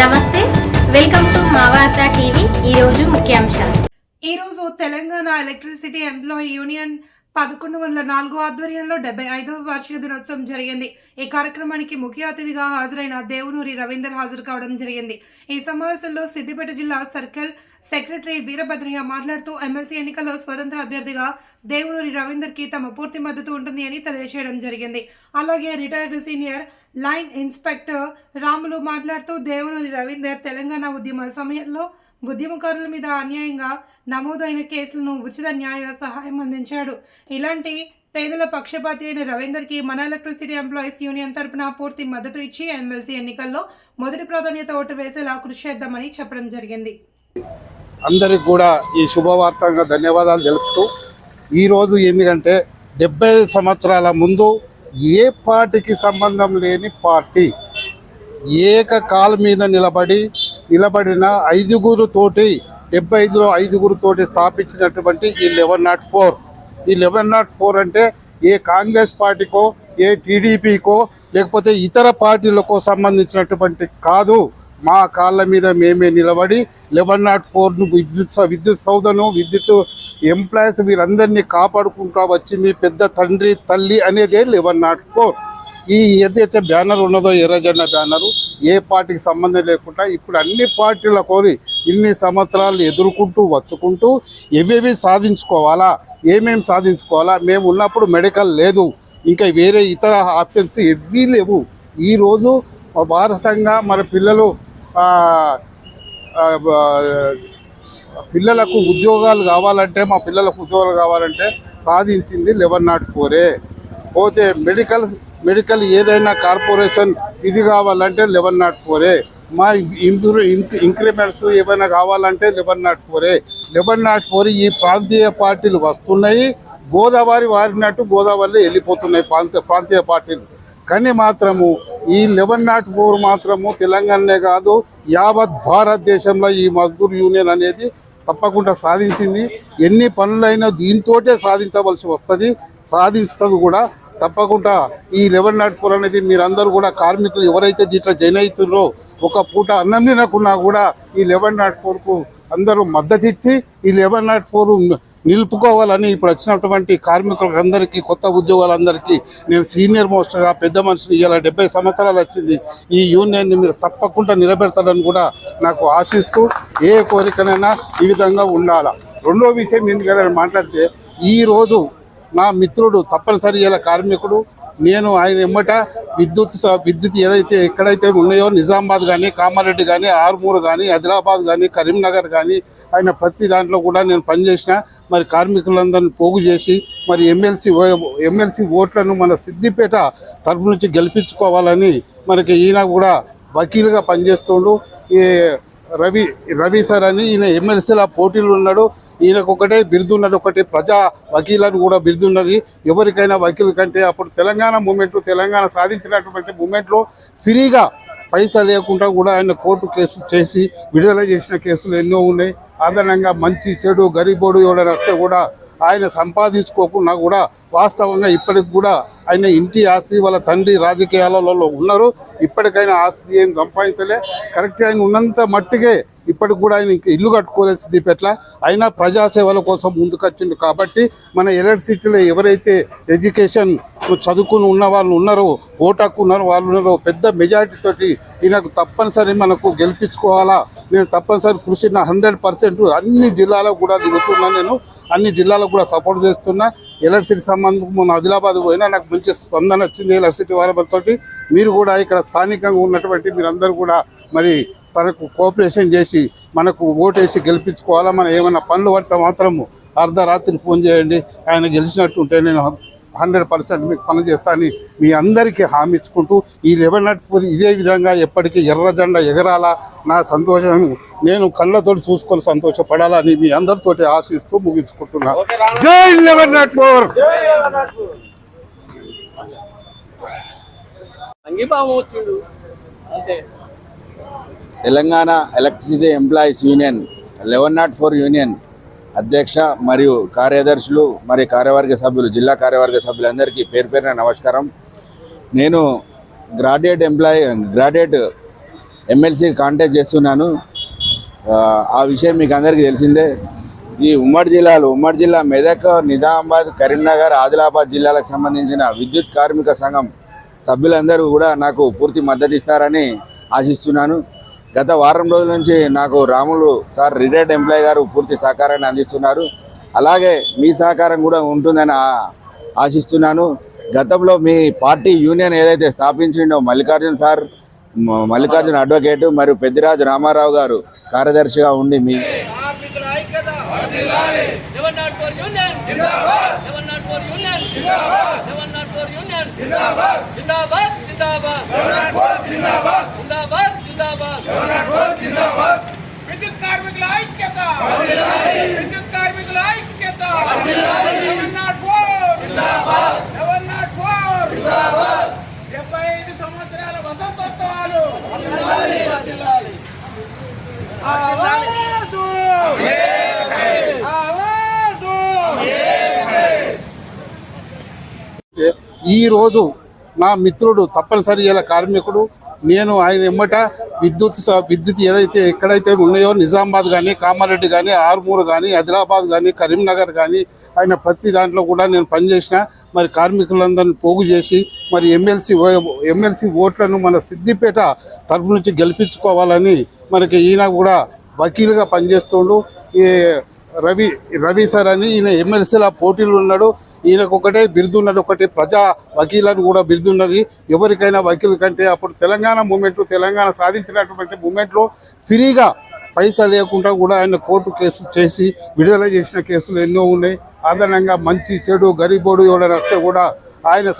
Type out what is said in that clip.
నమస్తే welcome to మావార్త TV ఈరోజు ముఖ్యాంశాలు. ఈ రోజు తెలంగాణ ఎలక్ట్రిసిటీ ఎంప్లాయీ యూనియన్ పదకొండు వందల నాలుగో ఆధ్వర్యంలో డెబ్బై ఐదవ వార్షిక దినోత్సవం జరిగింది. ఈ కార్యక్రమానికి ముఖ్య అతిథిగా హాజరైన దేవునూరి రవీందర్ హాజరు కావడం జరిగింది. ఈ సమావేశంలో సిద్దిపేట జిల్లా సర్కిల్ సెక్రటరీ వీరభద్రయ్య మాట్లాడుతూ ఎమ్మెల్సీ ఎన్నికల్లో స్వతంత్ర అభ్యర్థిగా దేవునూరి రవీందర్కి తమ పూర్తి మద్దతు ఉంటుంది అని తెలియజేయడం జరిగింది. అలాగే retired senior line inspector Ramulu మాట్లాడుతూ దేవునూరి రవీందర్ తెలంగాణ ఉద్యమ సమయంలో ఉద్యమకారుల మీద అన్యాయంగా నమోదైన కేసులను ఉచిత న్యాయ సహాయం అందించాడు. ఇలాంటి పేదల పక్షపాతి అయిన రవీందర్కి మన ఎలక్ట్రిసిటీ ఎంప్లాయీస్ యూనియన్ తరపున పూర్తి మద్దతు ఇచ్చి ఎమ్మెల్సీ ఎన్నికల్లో మొదటి ప్రాధాన్యత ఓటు వేసేలా కృషి చేద్దామని చెప్పడం జరిగింది. అందరికి కూడా ఈ శుభవార్తంగా ధన్యవాదాలు తెలుపుతూ ఈరోజు ఎందుకంటే డెబ్బై సంవత్సరాల ముందు ఏ పార్టీకి సంబంధం లేని పార్టీ. ఏక కాలు మీద నిలబడి నిలబడిన ఐదుగురు తోటి డెబ్బై ఐదులో ఐదుగురు తోటి స్థాపించినటువంటి ఈ లెవెన్ నాట్ ఫోర్. ఈ లెవెన్ నాట్ ఫోర్ అంటే ఏ కాంగ్రెస్ పార్టీకో ఏ టీడీపీకో లేకపోతే ఇతర పార్టీలకో సంబంధించినటువంటి కాదు. మా కాళ్ళ మీద మేమే నిలబడి లెవెన్ నాట్ ఫోర్ను విద్యుత్ విద్యుత్ సౌదను విద్యుత్ ఎంప్లాయీస్ వీరందరినీ కాపాడుకుంటా వచ్చింది పెద్ద తండ్రి తల్లి అనేదే లెవెన్ నాట్ ఫోర్. ఈ ఏదైతే బ్యానర్ ఉన్నదో ఎర్రజెండా బ్యానరు ఏ పార్టీకి సంబంధం లేకుండా ఇప్పుడు అన్ని పార్టీల కోరి ఇన్ని సంవత్సరాలు ఎదుర్కొంటూ వచ్చుకుంటూ ఏవేవి సాధించుకోవాలా ఏమేమి సాధించుకోవాలా మేము ఉన్నప్పుడు మెడికల్ లేదు ఇంకా వేరే ఇతర ఆప్షన్స్ ఏవీ లేవు. ఈరోజు వారసంగా మన పిల్లలు పిల్లలకు ఉద్యోగాలు కావాలంటే మా పిల్లలకు ఉద్యోగాలు కావాలంటే సాధించింది లెవెన్ నాట్ ఫోరే పోతే మెడికల్ మెడికల్ ఏదైనా కార్పొరేషన్ ఇది కావాలంటే లెవెన్ నాట్ ఫోరే మా ఇంప్రూ ఇంక్రిమెంట్స్ ఏమైనా కావాలంటే లెవెన్ నాట్ ఫోరే లెవెన్ నాట్ ఫోర్ ఈ ప్రాంతీయ పార్టీలు వస్తున్నాయి గోదావరి వారినట్టు గోదావరిలో వెళ్ళిపోతున్నాయి ప్రాంత ప్రాంతీయ పార్టీలు. కానీ మాత్రము ఈ లెవెన్ నాట్ ఫోర్ మాత్రము తెలంగాణనే కాదు యావత్ భారతదేశంలో ఈ మజ్దూర్ యూనియన్ అనేది తప్పకుండా సాధించింది. ఎన్ని పనులైనా దీంతోటే సాధించవలసి వస్తుంది సాధిస్తుంది కూడా తప్పకుండా. ఈ లెవెన్ నాట్ ఫోర్ అనేది మీరందరూ కూడా కార్మికులు ఎవరైతే దీంట్లో జాయిన్ అవుతున్నారో ఒక పూట అన్నం తినకున్నా కూడా ఈ లెవెన్ నాట్ ఫోర్కు అందరూ మద్దతిచ్చి ఈ లెవెన్ నాట్ ఫోర్ నిలుపుకోవాలని ఇప్పుడు వచ్చినటువంటి కార్మికులందరికీ కొత్త ఉద్యోగాలందరికీ నేను సీనియర్ మోస్ట్గా పెద్ద మనిషిని ఇలా డెబ్బై సంవత్సరాలు వచ్చింది. ఈ యూనియన్ని మీరు తప్పకుండా నిలబెడతారని కూడా నాకు ఆశిస్తూ ఏ కోరికనైనా ఈ విధంగా ఉండాలా. రెండో విషయం ఎందుకంటే మాట్లాడితే ఈరోజు నా మిత్రుడు తప్పనిసరి ఇలా కార్మికుడు నేను ఆయన ఎమ్మట విద్యుత్ విద్యుత్ ఏదైతే ఎక్కడైతే ఉన్నాయో నిజామాబాద్ కానీ కామారెడ్డి కానీ ఆర్మూర్ కానీ ఆదిలాబాద్ కానీ కరీంనగర్ కానీ ఆయన ప్రతి దాంట్లో కూడా నేను పనిచేసిన మరి కార్మికులందరిని పోగు చేసి మరి ఎమ్మెల్సీ ఎమ్మెల్సీ ఓట్లను మన సిద్దిపేట తరఫు నుంచి గెలిపించుకోవాలని మనకి ఈయన కూడా వకీలుగా పనిచేస్తుండు. ఈ రవి రవి సార్ అని ఈయన ఎమ్మెల్సీల పోటీలు ఉన్నాడు. ఈయనకు ఒకటే బిరుదు ఉన్నది ఒకటి ప్రజా వకీలని కూడా బిరుదు ఉన్నది. ఎవరికైనా వకీలు కంటే అప్పుడు తెలంగాణ మూమెంట్ తెలంగాణ సాధించినటువంటి మూమెంట్లో ఫ్రీగా పైసా లేకుండా కూడా ఆయన కోర్టు కేసులు చేసి విడుదల చేసిన కేసులు ఎన్నో ఉన్నాయి. అదనంగా మంచి చెడు గరీబోడు ఎవడైనా వస్తే కూడా ఆయన సంపాదించుకోకుండా కూడా వాస్తవంగా ఇప్పటికి కూడా ఆయన ఇంటి ఆస్తి వాళ్ళ తండ్రి రాజకీయాలలో ఉన్నారు. ఇప్పటికైనా ఆస్తి ఏం సంపాదించలే. కరెక్ట్ ఆయన ఉన్నంత మట్టిగే ఇప్పటికి కూడా ఆయన ఇంకా ఇల్లు కట్టుకోలేసింది పెట్ల అయినా ప్రజాసేవల కోసం ముందుకొచ్చిండు కాబట్టి మన ఎలక్ట్రిసిటీలో ఎవరైతే ఎడ్యుకేషన్ చదువుకుని ఉన్న వాళ్ళు ఉన్నారు ఓటాకు ఉన్నారు వాళ్ళు ఉన్నారో పెద్ద మెజారిటీ తోటి ఈయనకు తప్పనిసరి మనకు గెలిపించుకోవాలా? నేను తప్పనిసరి కృషి నా హండ్రెడ్ పర్సెంట్ అన్ని జిల్లాలకు కూడా దిగుతున్నా నేను. అన్ని జిల్లాలకు కూడా సపోర్ట్ చేస్తున్నా. ఎలక్ట్రిసిటీ సంబంధం మొన్న ఆదిలాబాద్ పోయినా నాకు మంచి స్పందన వచ్చింది ఎలక్ట్రిసిటీ వారి మీరు కూడా ఇక్కడ స్థానికంగా ఉన్నటువంటి మీరందరూ కూడా మరి తనకు కోఆపరేషన్ చేసి మనకు ఓటేసి గెలిపించుకోవాలా? మనం ఏమైనా పనులు పడితే మాత్రము అర్ధరాత్రి ఫోన్ చేయండి. ఆయన గెలిచినట్టు ఉంటే నేను హండ్రెడ్ పర్సెంట్ మీకు పనులు చేస్తానని మీ అందరికీ హామీ ఇచ్చుకుంటూ ఈ లెవెన్ నాట్ ఫోర్ ఇదే విధంగా ఎప్పటికీ ఎర్ర జెండా ఎగరాలా నా సంతోషం. నేను కళ్ళతో చూసుకొని సంతోషపడాలని మీ అందరితోటి ఆశిస్తూ ముగించుకుంటున్నా. జై లెవెన్ నాట్ ఫోర్ అంగీభావం వచ్చిండు. అంతే. Telangana electricity employees union eleven nought four union. అధ్యక్ష మరియు కార్యదర్శులు మరియు కార్యవర్గ సభ్యులు జిల్లా కార్యవర్గ సభ్యులందరికీ పేరు పేరున నమస్కారం. నేను graduate employee graduate MLC contact చేస్తున్నాను. ఆ, ఆ విషయం మీకు అందరికీ తెలిసిందే. ఈ ఉమ్మడి జిల్లాలు ఉమ్మడి జిల్లా మెదక్ నిజామాబాద్ కరీంనగర్ ఆదిలాబాద్ జిల్లాలకు సంబంధించిన విద్యుత్ కార్మిక సంఘం సభ్యులందరూ కూడా నాకు పూర్తి మద్దతు ఇస్తారని ఆశిస్తున్నాను. గత వారం రోజుల నుంచి నాకు రాములు సార్ రిటైర్డ్ ఎంప్లాయీ గారు పూర్తి సహకారాన్ని అందిస్తున్నారు. అలాగే మీ సహకారం కూడా ఉంటుందని ఆశిస్తున్నాను. గతంలో మీ పార్టీ యూనియన్ ఏదైతే స్థాపించిండో మల్లికార్జున్ సార్ మల్లికార్జున మల్లికార్జున్ మరియు పెద్దిరాజు రామారావు గారు కార్యదర్శిగా ఉండి మీ జిందాబాద్! విద్యుత్ కార్మికుల ఐక్యత. డెబ్బై ఐదు సంవత్సరాల వసంతోత్సవాలు నా మిత్రుడు తప్పనిసరి ఇలా కార్మికుడు నేను ఆయన ఎమ్మట విద్యుత్ స- విద్యుత్ ఏదైతే ఎక్కడైతే ఉన్నాయో నిజామాబాద్ కానీ కామారెడ్డి కానీ ఆర్మూర్ కానీ ఆదిలాబాద్ కానీ కరీంనగర్ కానీ ఆయన ప్రతి దాంట్లో కూడా నేను పనిచేసిన మరి కార్మికులందరిని పోగు చేసి మరి ఎమ్మెల్సీ ఎమ్మెల్సీ ఓట్లను మన సిద్దిపేట తరఫు నుంచి గెలిపించుకోవాలని మనకి ఈయన కూడా వకీలుగా పనిచేస్తుండు. ఈ రవి రవి సార్ అని ఈయన ఎమ్మెల్సీల పోటీలు ఉన్నాడు. ఈయనకు ఒకటే బిరుదున్నది ఒకటి ప్రజా వకీలను కూడా బిరుదున్నది ఎవరికైనా వకీలు కంటే అప్పుడు తెలంగాణ మూమెంట్ తెలంగాణ సాధించినటువంటి మూమెంట్లో ఫ్రీగా పైసా లేకుండా కూడా ఆయన కోర్టు కేసులు చేసి విడుదల చేసిన కేసులు ఎన్నో ఉన్నాయి. అదనంగా మంచి చెడు గరీబోడు ఎవడైనా వస్తే కూడా ఆయన